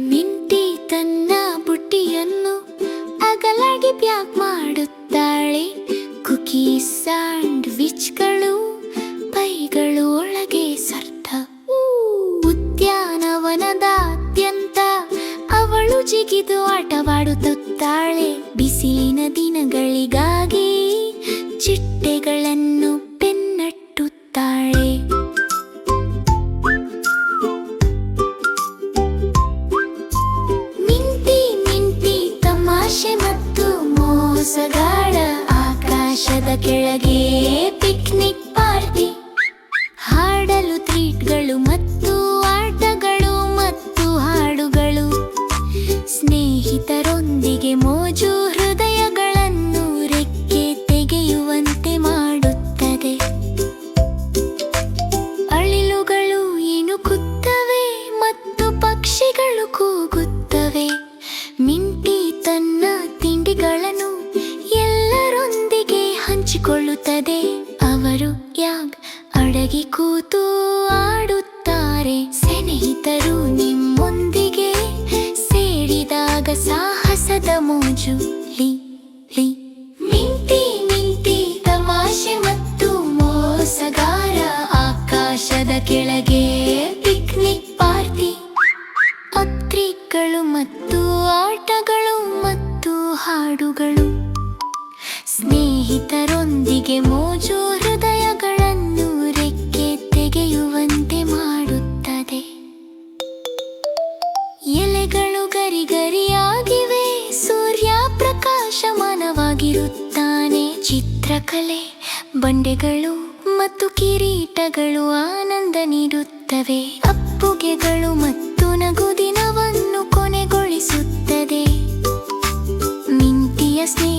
Minty ತನ್ನ ಬುಟ್ಟಿಯನ್ನು ಅಗಲಾಗಿ pack ಮಾಡುತ್ತಾಳೆ. ಕುಕಿ ಸ್ಯಾಂಡ್ವಿಚ್ಗಳು ಪೈಗಳು ಒಳಗೆ ಸರ್ಥ. ಉದ್ಯಾನವನದಾದ್ಯಂತ ಅವಳು ಜಿಗಿದು ಆಟವಾಡುತ್ತಾಳೆ ಬಿಸಿಲಿನ ದಿನಗಳಿಗಾಗಿ ಚಿಟ್ಟೆಗಳನ್ನು ಹಂಚಿಕೊಳ್ಳುತ್ತದೆ ಅವರು ಯಾಗ್ ಅಡಗಿ ಕೂತು ಆಡುತ್ತಾರೆ ಸ್ನೇಹಿತರು ನಿಮ್ಮೊಂದಿಗೆ ಸೇರಿದಾಗ ಸಾಹಸದ ಮೋಜು. ಲಿ ಲಿ. ಮಿಂಟಿ ಮಿಂಟಿ ತಮಾಷೆ ಮತ್ತು ಮೋಸಗಾರ ಆಕಾಶದ ಕೆಳಗೆ. ಅದರೊಂದಿಗೆ ಮೋಜು ಹೃದಯಗಳನ್ನು ರೆಕ್ಕೆ ತೆಗೆಯುವಂತೆ ಮಾಡುತ್ತದೆ. ಎಲೆಗಳು ಗರಿಗರಿಯಾಗಿವೆ, ಸೂರ್ಯ ಪ್ರಕಾಶಮಾನವಾಗಿರುತ್ತಾನೆ. ಚಿತ್ರಕಲೆ, ಬಂಡೆಗಳು ಮತ್ತು ಕಿರೀಟಗಳು ಆನಂದ ನೀಡುತ್ತವೆ. ಅಪ್ಪುಗೆಗಳು ಮತ್ತು ನಗುದಿನವನ್ನು ಕೊನೆಗೊಳಿಸುತ್ತದೆ. ಮಿಂತಿಯ ಸ್ನೇಹ